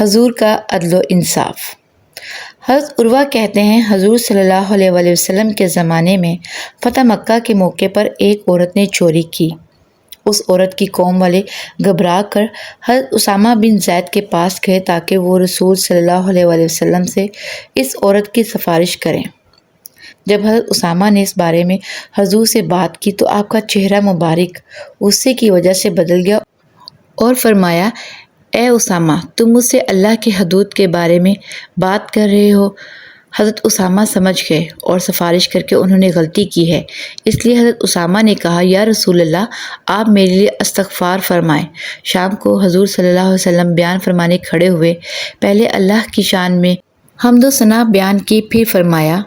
حضور کا عدل و انصاف۔ حضرت عروہ کہتے ہیں، حضور صلی اللہ علیہ وآلہ وسلم کے زمانے میں فتح مکہ کے موقع پر ایک عورت نے چوری کی۔ اس عورت کی قوم والے گھبرا کر حضرت اسامہ بن زید کے پاس گئے تاکہ وہ رسول صلی اللہ علیہ وآلہ وسلم سے اس عورت کی سفارش کریں۔ جب حضرت اسامہ نے اس بارے میں حضور سے بات کی تو آپ کا چہرہ مبارک، غصے کی وجہ سے بدل گیا اور فرمایا اے اسامہ، تم مجھ سے اللہ کے حدود کے بارے میں بات کر رہے ہو؟ حضرت اسامہ سمجھ گئے اور سفارش کر کے انہوں نے غلطی کی ہے۔ اس لیے حضرت اسامہ نے کہا، یا رسول اللہ، آپ میرے لیے استغفار فرمائیں۔ شام کو حضور صلی اللہ علیہ وسلم بیان فرمانے کھڑے ہوئے۔ پہلے اللہ کی شان میں حمد و ثناء بیان کی، پھر فرمایا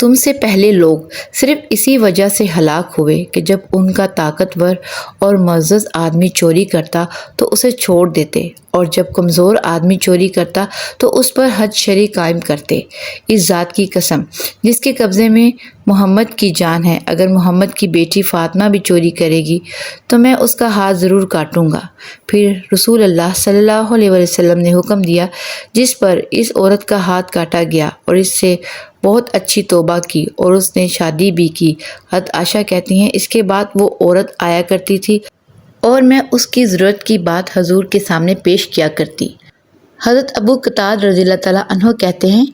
تم سے پہلے لوگ صرف اسی وجہ سے ہلاک ہوئے کہ جب ان کا طاقتور اور معزز آدمی چوری کرتا تو اسے چھوڑ دیتے اور جب کمزور آدمی چوری کرتا تو اس پر حد شری قائم کرتے۔ اس ذات کی قسم، جس کے قبضے میں محمد کی جان ہے، اگر محمد کی بیٹی فاطمہ بھی چوری کرے گی تو میں اس کا ہاتھ ضرور کاٹوں گا۔ پھر رسول اللہ صلی اللہ علیہ وسلم نے حکم دیا، جس پر اس عورت کا ہاتھ کاٹا گیا اور اس سے بہت اچھی توبہ کی اور اس نے شادی بھی کی۔ حد عاشا کہتی ہیں، اس کے بعد وہ عورت آیا کرتی تھی اور میں اس کی ضرورت کی بات حضور کے سامنے پیش کیا کرتی۔ حضرت ابو قطاد رضی اللہ تعالیٰ عنہ کہتے ہیں،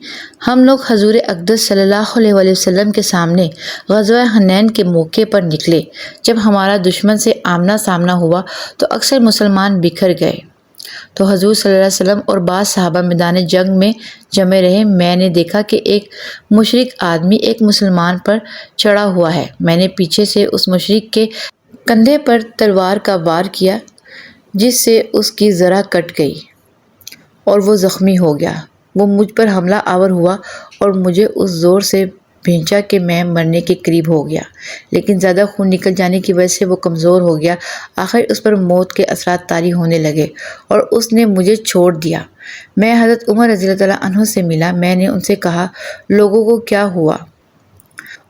ہم لوگ حضور اقدس صلی اللہ علیہ وآلہ وسلم کے سامنے غزوہ حنین کے موقع پر نکلے۔ جب ہمارا دشمن سے آمنا سامنا ہوا تو اکثر مسلمان بکھر گئے۔ تو حضور صلی اللہ علیہ وسلم اور بعض صحابہ میدان جنگ میں جمے رہے۔ میں نے دیکھا کہ ایک مشرق آدمی ایک مسلمان پر چڑھا ہوا ہے۔ میں نے پیچھے سے اس مشرق کے کندھے پر تلوار کا وار کیا، جس سے اس کی ذرا کٹ گئی اور وہ زخمی ہو گیا۔ وہ مجھ پر حملہ آور ہوا اور مجھے اس زور سے بھینچا کہ میں مرنے کے قریب ہو گیا، لیکن زیادہ خون نکل جانے کی وجہ سے وہ کمزور ہو گیا۔ آخر اس پر موت کے اثرات طاری ہونے لگے اور اس نے مجھے چھوڑ دیا۔ میں حضرت عمر رضی اللہ تعالیٰ عنہ سے ملا، میں نے ان سے کہا، لوگوں کو کیا ہوا؟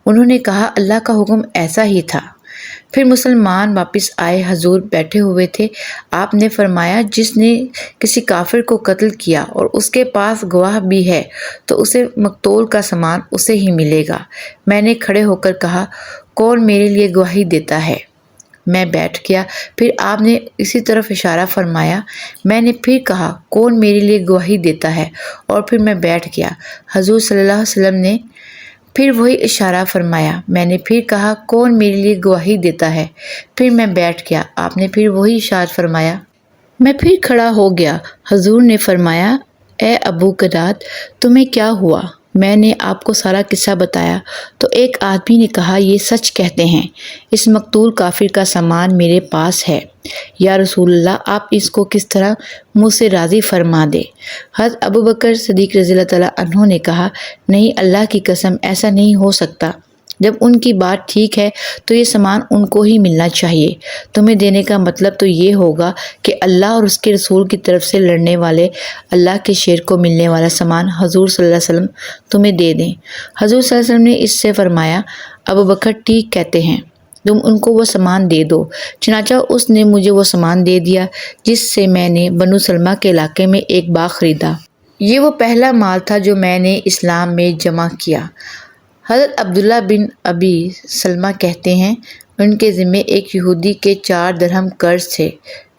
انہوں نے کہا، اللہ کا حکم ایسا ہی تھا۔ پھر مسلمان واپس آئے، حضور بیٹھے ہوئے تھے۔ آپ نے فرمایا، جس نے کسی کافر کو قتل کیا اور اس کے پاس گواہ بھی ہے، تو اسے مقتول کا سامان اسے ہی ملے گا۔ میں نے کھڑے ہو کر کہا، کون میرے لیے گواہی دیتا ہے؟ میں بیٹھ گیا۔ پھر آپ نے اسی طرف اشارہ فرمایا، میں نے پھر کہا، کون میرے لیے گواہی دیتا ہے؟ اور پھر میں بیٹھ گیا۔ حضور صلی اللہ علیہ وسلم نے پھر وہی اشارہ فرمایا، میں نے پھر کہا، کون میرے لیے گواہی دیتا ہے؟ پھر میں بیٹھ گیا، آپ نے پھر وہی اشارہ فرمایا۔ میں پھر کھڑا ہو گیا، حضور نے فرمایا، اے ابو قداد، تمہیں کیا ہوا؟ میں نے آپ کو سارا قصہ بتایا۔ تو ایک آدمی نے کہا، یہ سچ کہتے ہیں، اس مقتول کافر کا سامان میرے پاس ہے۔ یا رسول اللہ، آپ اس کو کس طرح مجھ سے راضی فرما دے حضرت ابو بکر صدیق رضی اللہ تعالیٰ عنہ نے کہا، نہیں، اللہ کی قسم، ایسا نہیں ہو سکتا۔ جب ان کی بات ٹھیک ہے تو یہ سامان ان کو ہی ملنا چاہیے۔ تمہیں دینے کا مطلب تو یہ ہوگا کہ اللہ اور اس کے رسول کی طرف سے لڑنے والے اللہ کے شیر کو ملنے والا سامان حضور صلی اللہ علیہ وسلم تمہیں دے دیں۔ حضور صلی اللہ علیہ وسلم نے اس سے فرمایا، ابو بکر ٹھیک کہتے ہیں، تم ان کو وہ سامان دے دو۔ چنانچہ اس نے مجھے وہ سامان دے دیا جس سے میں نے بنو سلمہ کے علاقے میں ایک باغ خریدا۔ یہ وہ پہلا مال تھا جو میں نے اسلام میں جمع کیا۔ حضرت عبداللہ بن ابی سلمہ کہتے ہیں، ان کے ذمے ایک یہودی کے چار درہم قرض تھے۔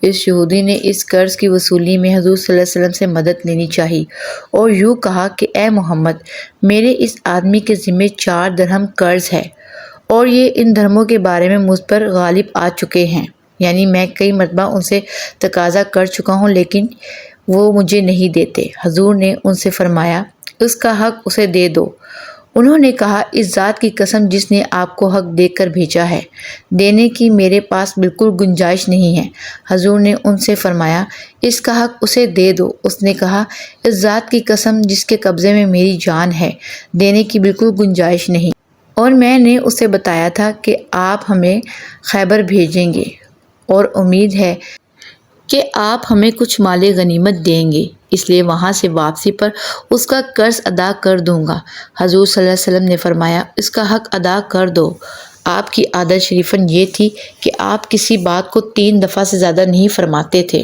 اس یہودی نے اس قرض کی وصولی میں حضور صلی اللہ علیہ وسلم سے مدد لینی چاہی اور یوں کہا کہ، اے محمد، میرے اس آدمی کے ذمے چار درہم قرض ہے اور یہ ان دھرموں کے بارے میں مجھ پر غالب آ چکے ہیں۔ یعنی میں کئی مرتبہ ان سے تقاضا کر چکا ہوں، لیکن وہ مجھے نہیں دیتے۔ حضور نے ان سے فرمایا، اس کا حق اسے دے دو۔ انہوں نے کہا، اس ذات کی قسم جس نے آپ کو حق دے کر بھیجا ہے، دینے کی میرے پاس بالکل گنجائش نہیں ہے۔ حضور نے ان سے فرمایا، اس کا حق اسے دے دو۔ اس نے کہا، اس ذات کی قسم جس کے قبضے میں میری جان ہے، دینے کی بالکل گنجائش نہیں۔ اور میں نے اسے بتایا تھا کہ آپ ہمیں خیبر بھیجیں گے اور امید ہے کہ آپ ہمیں کچھ مال غنیمت دیں گے۔ اس لیے وہاں سے واپسی پر اس کا قرض ادا کر دوں گا۔ حضور صلی اللہ علیہ وسلم نے فرمایا، اس کا حق ادا کر دو۔ آپ کی عادت شریفن یہ تھی کہ آپ کسی بات کو تین دفعہ سے زیادہ نہیں فرماتے تھے۔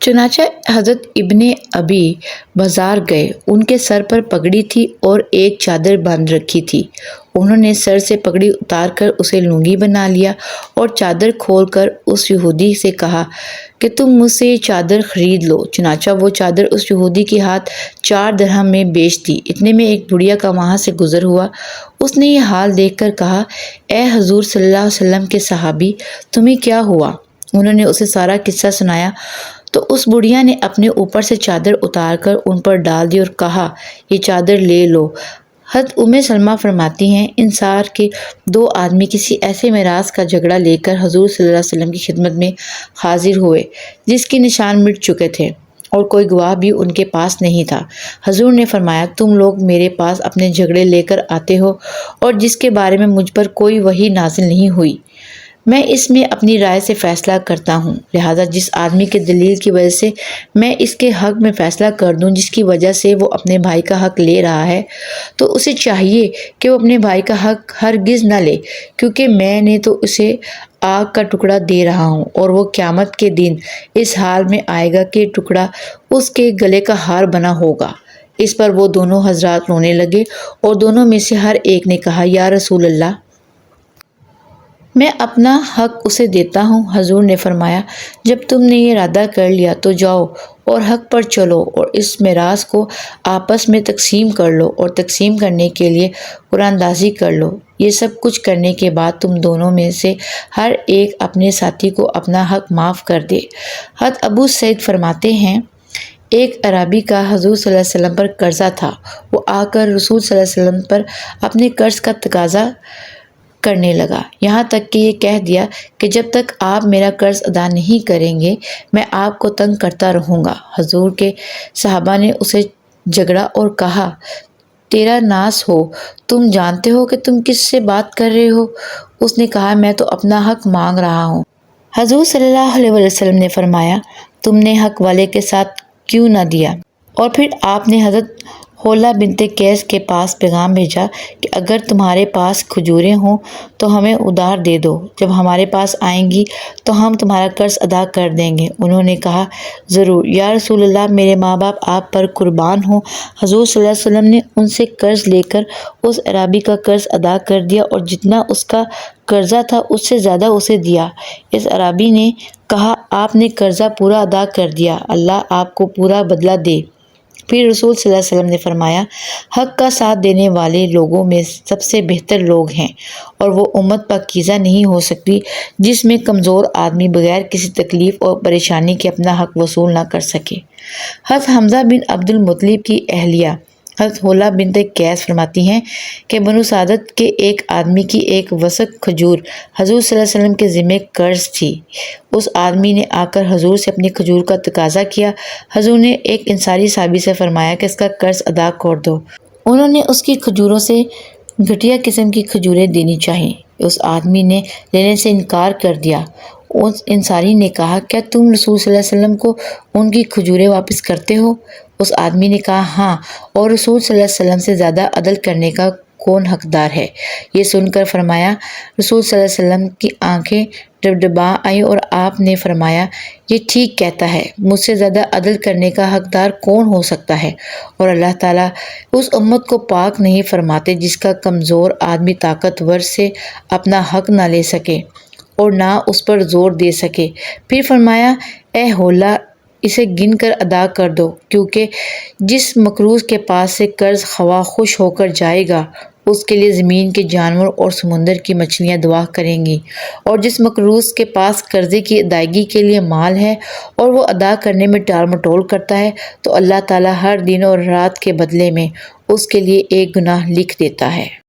چنانچہ حضرت ابن ابی بازار گئے۔ ان کے سر پر پگڑی تھی اور ایک چادر باندھ رکھی تھی۔ انہوں نے سر سے پگڑی اتار کر اسے لونگی بنا لیا اور چادر کھول کر اس یہودی سے کہا کہ تم مجھ سے یہ چادر خرید لو۔ چنانچہ وہ چادر اس یہودی کے ہاتھ چار درہم میں بیچ دی۔ اتنے میں ایک بڑھیا کا وہاں سے گزر ہوا۔ اس نے یہ حال دیکھ کر کہا، اے حضور صلی اللہ علیہ وسلم کے صحابی، تمہیں کیا ہوا؟ انہوں نے اسے سارا قصہ سنایا۔ تو اس بڑھیا نے اپنے اوپر سے چادر اتار کر ان پر ڈال دی اور کہا، یہ چادر لے لو۔ حضرت ام سلمہ فرماتی ہیں، انصار کے دو آدمی کسی ایسے میراث کا جھگڑا لے کر حضور صلی اللہ علیہ وسلم کی خدمت میں حاضر ہوئے، جس کے نشان مٹ چکے تھے اور کوئی گواہ بھی ان کے پاس نہیں تھا۔ حضور نے فرمایا، تم لوگ میرے پاس اپنے جھگڑے لے کر آتے ہو اور جس کے بارے میں مجھ پر کوئی وہی نازل نہیں ہوئی۔ میں اس میں اپنی رائے سے فیصلہ کرتا ہوں۔ لہذا جس آدمی کے دلیل کی وجہ سے میں اس کے حق میں فیصلہ کر دوں، جس کی وجہ سے وہ اپنے بھائی کا حق لے رہا ہے، تو اسے چاہیے کہ وہ اپنے بھائی کا حق ہرگز نہ لے، کیونکہ میں نے تو اسے آگ کا ٹکڑا دے رہا ہوں اور وہ قیامت کے دن اس حال میں آئے گا کہ ٹکڑا اس کے گلے کا ہار بنا ہوگا۔ اس پر وہ دونوں حضرات رونے لگے اور دونوں میں سے ہر ایک نے کہا، یا رسول اللہ میں اپنا حق اسے دیتا ہوں۔ حضور نے فرمایا، جب تم نے یہ ارادہ کر لیا تو جاؤ اور حق پر چلو اور اس میراث کو آپس میں تقسیم کر لو اور تقسیم کرنے کے لیے قرآن دازی کر لو۔ یہ سب کچھ کرنے کے بعد تم دونوں میں سے ہر ایک اپنے ساتھی کو اپنا حق معاف کر دے۔ حد ابو سعید فرماتے ہیں، ایک عربی کا حضور صلی اللہ علیہ وسلم پر قرضہ تھا۔ وہ آ کر رسول صلی اللہ علیہ وسلم پر اپنے قرض کا تقاضا کرنے لگا۔ یہاں تک کہ یہ کہہ دیا کہ جب تک آپ میرا قرض ادا نہیں کریں گے، میں آپ کو تنگ کرتا رہوں گا۔ حضور کے صحابہ نے اسے جھگڑا اور کہا، تیرا ناس ہو، تم جانتے ہو کہ تم کس سے بات کر رہے ہو؟ اس نے کہا، میں تو اپنا حق مانگ رہا ہوں۔ حضور صلی اللہ علیہ وسلم نے فرمایا، تم نے حق والے کے ساتھ کیوں نہ دیا؟ اور پھر آپ نے حضرت حولہ بنت کیس کے پاس پیغام بھیجا کہ اگر تمہارے پاس کھجوریں ہوں تو ہمیں ادار دے دو، جب ہمارے پاس آئیں گی تو ہم تمہارا قرض ادا کر دیں گے۔ انہوں نے کہا، ضرور۔ یا رسول اللہ، میرے ماں باپ آپ پر قربان ہوں۔ حضور صلی اللہ علیہ وسلم نے ان سے قرض لے کر اس عرابی کا قرض ادا کر دیا اور جتنا اس کا قرضہ تھا اس سے زیادہ اسے دیا۔ اس عرابی نے کہا، آپ نے قرضہ پورا ادا کر دیا۔ اللہ آپ کو پورا بدلہ دے۔ پھر رسول صلی اللہ علیہ وسلم نے فرمایا، حق کا ساتھ دینے والے لوگوں میں سب سے بہتر لوگ ہیں اور وہ امت پاکیزہ نہیں ہو سکتی جس میں کمزور آدمی بغیر کسی تکلیف اور پریشانی کے اپنا حق وصول نہ کر سکے۔ حضرت حمزہ بن عبد المطلیب کی اہلیہ حضرت حولہ بنت کیس فرماتی ہیں کہ بنو سعادت کے ایک آدمی کی ایک وسق کھجور حضور صلی اللہ علیہ وسلم کے ذمہ قرض تھی۔ اس آدمی نے آ کر حضور سے اپنی کھجور کا تقاضا کیا۔ حضور نے ایک انصاری صحابی سے فرمایا کہ اس کا قرض ادا کر دو۔ انہوں نے اس کی کھجوروں سے گھٹیا قسم کی کھجوریں دینی چاہیے اس آدمی نے لینے سے انکار کر دیا۔ اس انصاری نے کہا کیا تم رسول صلی اللہ علیہ وسلم کو ان کی کھجوریں واپس کرتے ہو؟ اس آدمی نے کہا ہاں اور رسول صلی اللہ علیہ وسلم سے زیادہ عدل کرنے کا کون حقدار ہے؟ یہ سن کر فرمایا، رسول صلی اللہ علیہ وسلم کی آنکھیں ڈب ڈبا آئیں اور آپ نے فرمایا، یہ ٹھیک کہتا ہے، مجھ سے زیادہ عدل کرنے کا حقدار کون ہو سکتا ہے؟ اور اللہ تعالیٰ اس امت کو پاک نہیں فرماتے جس کا کمزور آدمی طاقتور سے اپنا حق نہ لے سکے۔ اور نہ اس پر زور دے سکے۔ پھر فرمایا، اے ہولا، اسے گن کر ادا کر دو، کیونکہ جس مقروض کے پاس سے قرض خواہ خوش ہو کر جائے گا، اس کے لیے زمین کے جانور اور سمندر کی مچھلیاں دعا کریں گی۔ اور جس مقروض کے پاس قرضے کی ادائیگی کے لیے مال ہے اور وہ ادا کرنے میں ٹال مٹول کرتا ہے، تو اللہ تعالیٰ ہر دن اور رات کے بدلے میں اس کے لیے ایک گناہ لکھ دیتا ہے۔